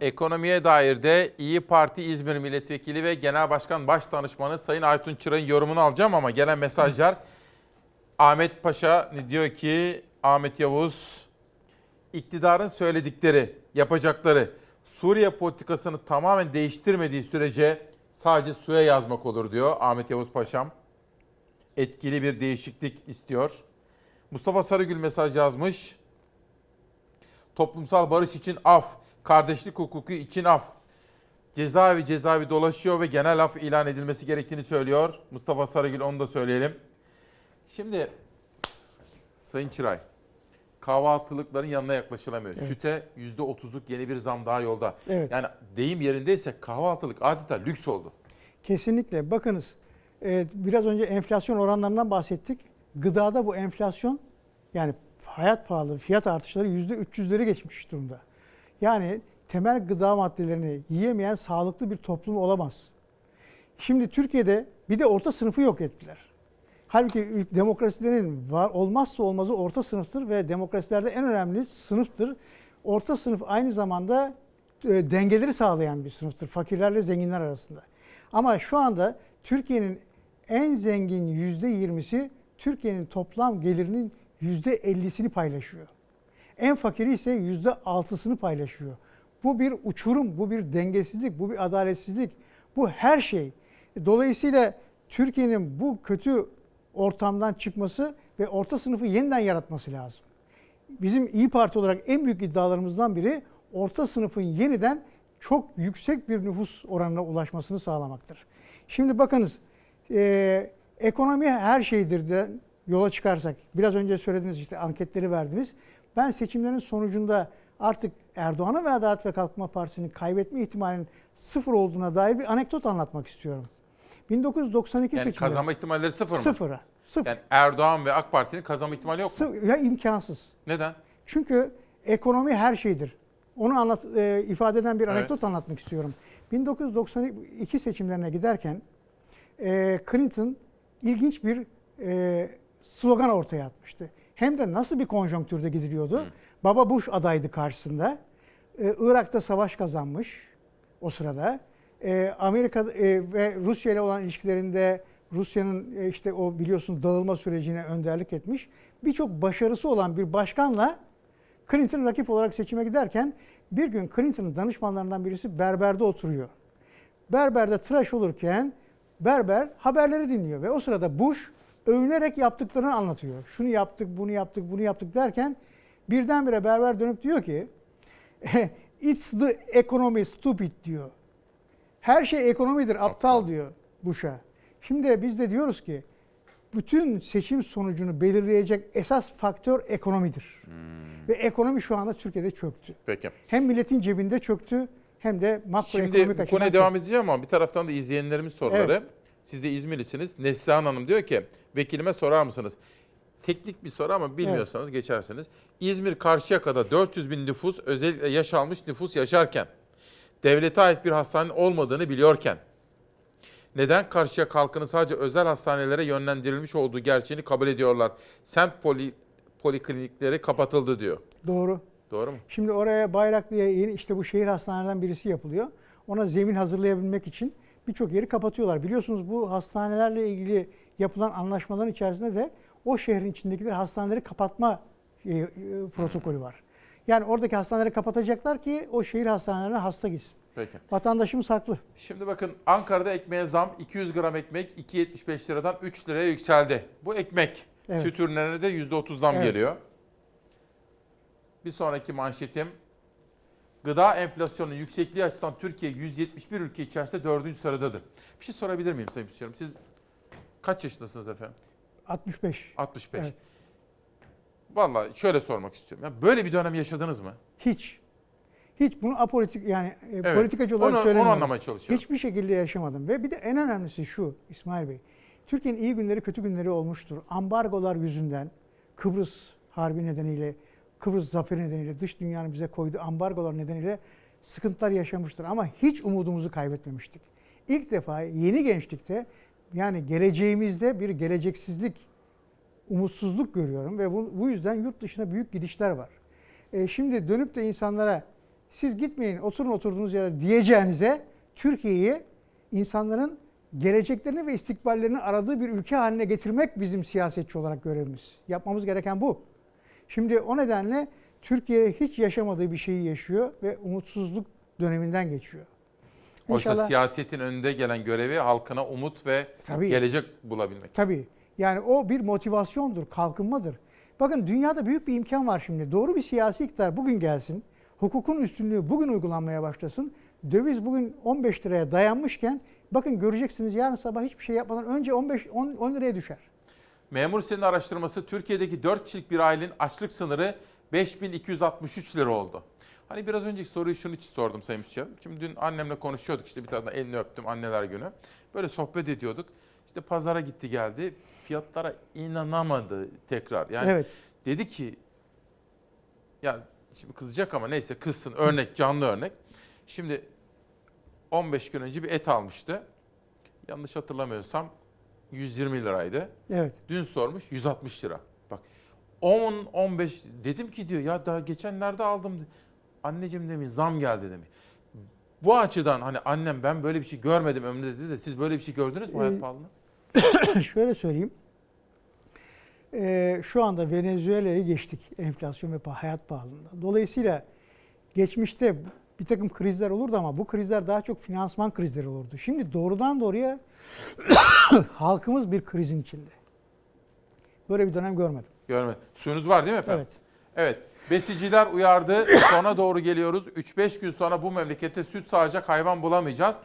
Ekonomiye dair de İyi Parti İzmir Milletvekili ve Genel Başkan Başdanışmanı Sayın Aytun Çıray'ın yorumunu alacağım ama gelen mesajlar Ahmet Paşa diyor ki Ahmet Yavuz iktidarın söyledikleri, yapacakları Suriye politikasını tamamen değiştirmediği sürece sadece suya yazmak olur diyor Ahmet Yavuz Paşam. Etkili bir değişiklik istiyor. Mustafa Sarıgül mesaj yazmış. Toplumsal barış için af, kardeşlik hukuku için af. Cezaevi cezaevi dolaşıyor ve genel af ilan edilmesi gerektiğini söylüyor. Mustafa Sarıgül onu da söyleyelim. Şimdi Sayın Çıray, kahvaltılıkların yanına yaklaşılamıyor. Süte %30'luk yeni bir zam daha yolda. Evet. Yani deyim yerindeyse kahvaltılık adeta lüks oldu. Kesinlikle. Bakınız e, biraz önce enflasyon oranlarından bahsettik. Gıdada bu enflasyon yani hayat pahalı fiyat artışları yüzde 300'leri geçmiş durumda. Yani temel gıda maddelerini yiyemeyen sağlıklı bir toplum olamaz. Şimdi Türkiye'de bir de orta sınıfı yok ettiler. Halbuki demokrasilerin var, olmazsa olmazı orta sınıftır ve demokrasilerde en önemli sınıftır. Orta sınıf aynı zamanda e, dengeleri sağlayan bir sınıftır fakirlerle zenginler arasında. Ama şu anda Türkiye'nin en zengin yüzde yirmisi Türkiye'nin toplam gelirinin yüzde ellisini paylaşıyor. En fakiri ise yüzde altısını paylaşıyor. Bu bir uçurum, bu bir dengesizlik, bu bir adaletsizlik. Bu her şey. Dolayısıyla Türkiye'nin bu kötü ortamdan çıkması ve orta sınıfı yeniden yaratması lazım. Bizim İyi Parti olarak en büyük iddialarımızdan biri orta sınıfın yeniden çok yüksek bir nüfus oranına ulaşmasını sağlamaktır. Şimdi bakınız e, ekonomi her şeydir de yola çıkarsak biraz önce söylediğiniz işte anketleri verdiniz. Ben seçimlerin sonucunda artık Erdoğan'ın ve Adalet ve Kalkınma Partisi'nin kaybetme ihtimalinin sıfır olduğuna dair bir anekdot anlatmak istiyorum. 1992 Yani seçimleri. kazanma ihtimalleri sıfır mı? Sıfıra. Sıfır. Yani Erdoğan ve AK Parti'nin kazanma ihtimali yok mu? Ya imkansız. Neden? Çünkü ekonomi her şeydir. Onu anlat, e, ifade eden bir Evet. anekdot anlatmak istiyorum. 1992 seçimlerine giderken e, Clinton ilginç bir e, slogan ortaya atmıştı. Hem de nasıl bir konjonktürde gidiliyordu. Baba Bush adaydı karşısında. E, Irak'ta savaş kazanmış o sırada. E, Amerika e, ve Rusya ile olan ilişkilerinde Rusya'nın e, işte o biliyorsunuz dağılma sürecine önderlik etmiş. Birçok başarısı olan bir başkanla Clinton rakip olarak seçime giderken bir gün Clinton'ın danışmanlarından birisi berberde oturuyor. Berberde tıraş olurken berber haberleri dinliyor ve o sırada Bush övünerek yaptıklarını anlatıyor. Şunu yaptık, bunu yaptık, bunu yaptık derken birdenbire berber dönüp diyor ki It's the economy stupid diyor. Her şey ekonomidir, aptal diyor Bush'a. Şimdi biz de diyoruz ki bütün seçim sonucunu belirleyecek esas faktör ekonomidir. Ve ekonomi şu anda Türkiye'de çöktü. Peki. Hem milletin cebinde çöktü hem de makroekonomik Şimdi bu açıdan konuya devam edeceğim ama bir taraftan da izleyenlerimiz soruları. Evet. Siz de İzmirlisiniz. Neslihan Hanım diyor ki vekilime sorar mısınız? Teknik bir soru ama bilmiyorsanız geçersiniz. İzmir Karşıyaka'da 400 bin nüfus özellikle yaş almış nüfus yaşarken devlete ait bir hastanenin olmadığını biliyorken neden Karşıyaka halkının sadece özel hastanelere yönlendirilmiş olduğu gerçeğini kabul ediyorlar? Semt poli, poliklinikleri kapatıldı diyor. Doğru. Doğru mu? Şimdi oraya Bayraklı'ya işte bu şehir hastanelerden birisi yapılıyor. Ona zemin hazırlayabilmek için birçok yeri kapatıyorlar. Biliyorsunuz bu hastanelerle ilgili yapılan anlaşmaların içerisinde de o şehrin içindekileri hastaneleri kapatma e, e, protokolü var. Yani oradaki hastaneleri kapatacaklar ki o şehir hastanelerine hasta gitsin. Peki. Vatandaşımız haklı. Şimdi bakın Ankara'da ekmeğe zam 200 gram ekmek 2.75 liradan 3 liraya yükseldi. Bu ekmek. Evet. Süt ürünlerine de %30 zam Evet. geliyor. Bir sonraki manşetim. Gıda enflasyonunun yüksekliği açısından Türkiye 171 ülke içerisinde 4. sıradadır. Bir şey sorabilir miyim Sayın Müsteşarım? Siz kaç yaşındasınız efendim? 65. 65. Evet. Vallahi şöyle sormak istiyorum. Ya böyle bir dönem yaşadınız mı? Hiç. Hiç bunu apolitik yani e, Evet. politikacı olarak Onu- onu söylemiyorum. anlamaya çalışıyorum. Hiçbir şekilde yaşamadım. Ve bir de en önemlisi şu İsmail Bey. Türkiye'nin iyi günleri kötü günleri olmuştur. Ambargolar yüzünden Kıbrıs Harbi nedeniyle, Kıbrıs zaferi nedeniyle, dış dünyanın bize koyduğu ambargolar nedeniyle sıkıntılar yaşamıştır. Ama hiç umudumuzu kaybetmemiştik. İlk defa yeni gençlikte yani geleceğimizde bir geleceksizlik, umutsuzluk görüyorum ve bu, bu yüzden yurt dışına büyük gidişler var. E, şimdi dönüp de insanlara siz gitmeyin oturun oturduğunuz yere diyeceğinize Türkiye'yi insanların geleceklerini ve istikballerini aradığı bir ülke haline getirmek bizim siyasetçi olarak görevimiz. Yapmamız gereken bu. Şimdi o nedenle Türkiye hiç yaşamadığı bir şeyi yaşıyor ve umutsuzluk döneminden geçiyor. Oysa İnşallah siyasetin önünde gelen görevi halkına umut ve Tabii. gelecek bulabilmek. Tabii. Yani o bir motivasyondur, kalkınmadır. Bakın dünyada büyük bir imkan var şimdi. Doğru bir siyasi iktidar bugün gelsin. Hukukun üstünlüğü bugün uygulanmaya başlasın. Döviz bugün 15 liraya dayanmışken bakın göreceksiniz yarın sabah hiçbir şey yapmadan önce 15 10, 10 liraya düşer. Memur Sen'in araştırması Türkiye'deki 4 kişilik bir ailenin açlık sınırı 5263 lira oldu. Hani biraz önceki soruyu şunun için sordum Sayın Müsteşarım. Şimdi dün annemle konuşuyorduk işte bir tane elini öptüm anneler günü. Böyle sohbet ediyorduk. İşte pazara gitti geldi. Fiyatlara inanamadı tekrar. Yani evet. dedi ki ya şimdi kızacak ama neyse kızsın örnek canlı örnek. Şimdi 15 gün önce bir et almıştı. Yanlış hatırlamıyorsam 120 liraydı. Evet. Dün sormuş 160 lira. Bak 10 15 dedim ki diyor ya daha geçenlerde aldım. Anneciğim demiş zam geldi demiş. Bu açıdan hani annem ben böyle bir şey görmedim ömrümde dedi de siz böyle bir şey gördünüz mü hayat Ee? Şöyle söyleyeyim. Ee, şu anda Venezuela'yı geçtik enflasyon ve hayat pahalılığında. Dolayısıyla geçmişte bir takım krizler olurdu ama bu krizler daha çok finansman krizleri olurdu. Şimdi doğrudan doğruya halkımız bir krizin içinde. Böyle bir dönem görmedim. Görmedim. Suyunuz var değil mi efendim? Evet. Evet. Besiciler uyardı. Sona doğru geliyoruz. 3-5 gün sonra bu memlekette süt sağacak hayvan bulamayacağız.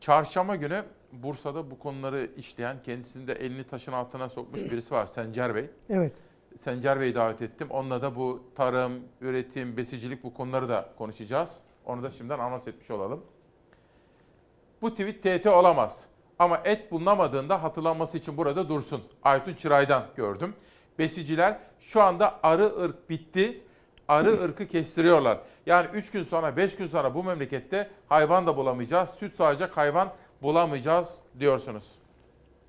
Çarşamba günü Bursa'da bu konuları işleyen, kendisini de elini taşın altına sokmuş birisi var Sencer Bey. Evet. Sencer Bey'i davet ettim. Onunla da bu tarım, üretim, besicilik bu konuları da konuşacağız. Onu da şimdiden anons etmiş olalım. Bu tweet TT olamaz. Ama et bulunamadığında hatırlanması için burada dursun. Aytun Çıray'dan gördüm. Besiciler şu anda arı ırk bitti. Arı ırkı kestiriyorlar. Yani 3 gün sonra 5 gün sonra bu memlekette hayvan da bulamayacağız. Süt sağacak hayvan bulamayacağız diyorsunuz.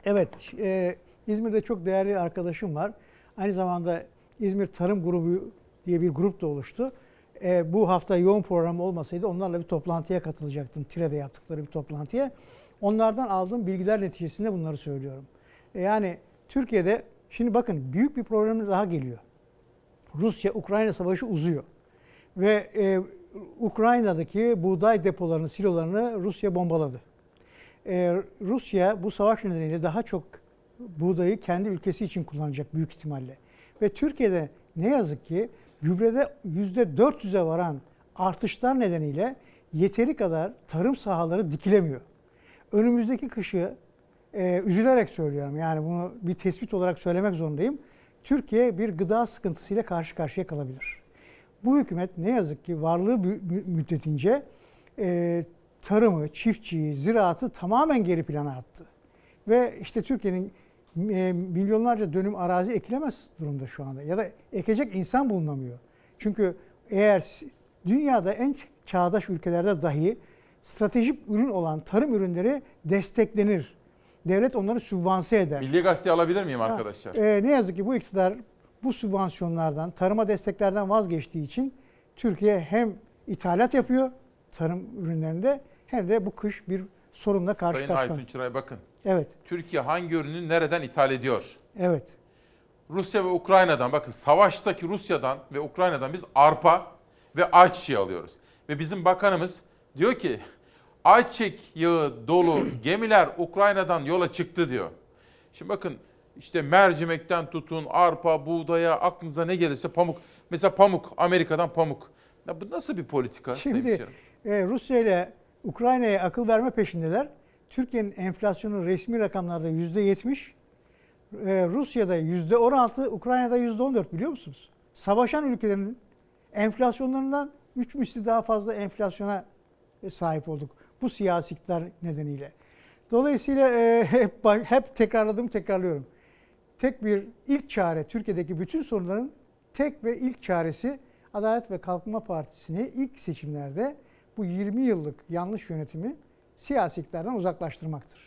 Evet, e, İzmir'de çok değerli arkadaşım var. Aynı zamanda İzmir Tarım Grubu diye bir grup da oluştu. E, bu hafta yoğun program olmasaydı onlarla bir toplantıya katılacaktım. Tire'de yaptıkları bir toplantıya. Onlardan aldığım bilgiler neticesinde bunları söylüyorum. E, yani Türkiye'de şimdi bakın büyük bir problem daha geliyor. Rusya-Ukrayna savaşı uzuyor. Ve e, Ukrayna'daki buğday depolarını, silolarını Rusya bombaladı. Ee, Rusya bu savaş nedeniyle daha çok buğdayı kendi ülkesi için kullanacak büyük ihtimalle. Ve Türkiye'de ne yazık ki gübrede %400'e varan artışlar nedeniyle yeteri kadar tarım sahaları dikilemiyor. Önümüzdeki kışı e, üzülerek söylüyorum yani bunu bir tespit olarak söylemek zorundayım. Türkiye bir gıda sıkıntısıyla karşı karşıya kalabilir. Bu hükümet ne yazık ki varlığı mü- mü- müddetince e, tarımı, çiftçiyi, ziraatı tamamen geri plana attı. Ve işte Türkiye'nin milyonlarca dönüm arazi ekilemez durumda şu anda. Ya da ekecek insan bulunamıyor. Çünkü eğer dünyada en çağdaş ülkelerde dahi stratejik ürün olan tarım ürünleri desteklenir. Devlet onları sübvanse eder. Milli Gazete alabilir miyim Ha, arkadaşlar? e, ne yazık ki bu iktidar bu sübvansiyonlardan, tarıma desteklerden vazgeçtiği için Türkiye hem ithalat yapıyor tarım ürünlerinde hem de bu kış bir sorunla karşı Sayın karşıya. Aytun Çıray bakın. Evet, Türkiye hangi ürünü nereden ithal ediyor? evet. Rusya ve Ukrayna'dan bakın savaştaki Rusya'dan ve Ukrayna'dan biz arpa ve ayçiçeği alıyoruz. Ve bizim bakanımız diyor ki ayçiçek yağı dolu gemiler Ukrayna'dan yola çıktı diyor. Şimdi bakın işte mercimekten tutun arpa, buğdaya aklınıza ne gelirse pamuk. Mesela pamuk Amerika'dan pamuk. Ya bu nasıl bir politika Şimdi e, Rusya ile Ukrayna'ya akıl verme peşindeler. Türkiye'nin enflasyonu resmi rakamlarda yüzde yetmiş, e, Rusya'da yüzde on altı, Ukrayna'da yüzde on dört biliyor musunuz? Savaşan ülkelerin enflasyonlarından üç misli daha fazla enflasyona e, sahip olduk bu siyasi nedeniyle. Dolayısıyla e, hep, hep tekrarladım tekrarlıyorum. Tek bir ilk çare Türkiye'deki bütün sorunların tek ve ilk çaresi Adalet ve Kalkınma Partisi'ni ilk seçimlerde bu 20 yıllık yanlış yönetimi siyasi iktidardan uzaklaştırmaktır.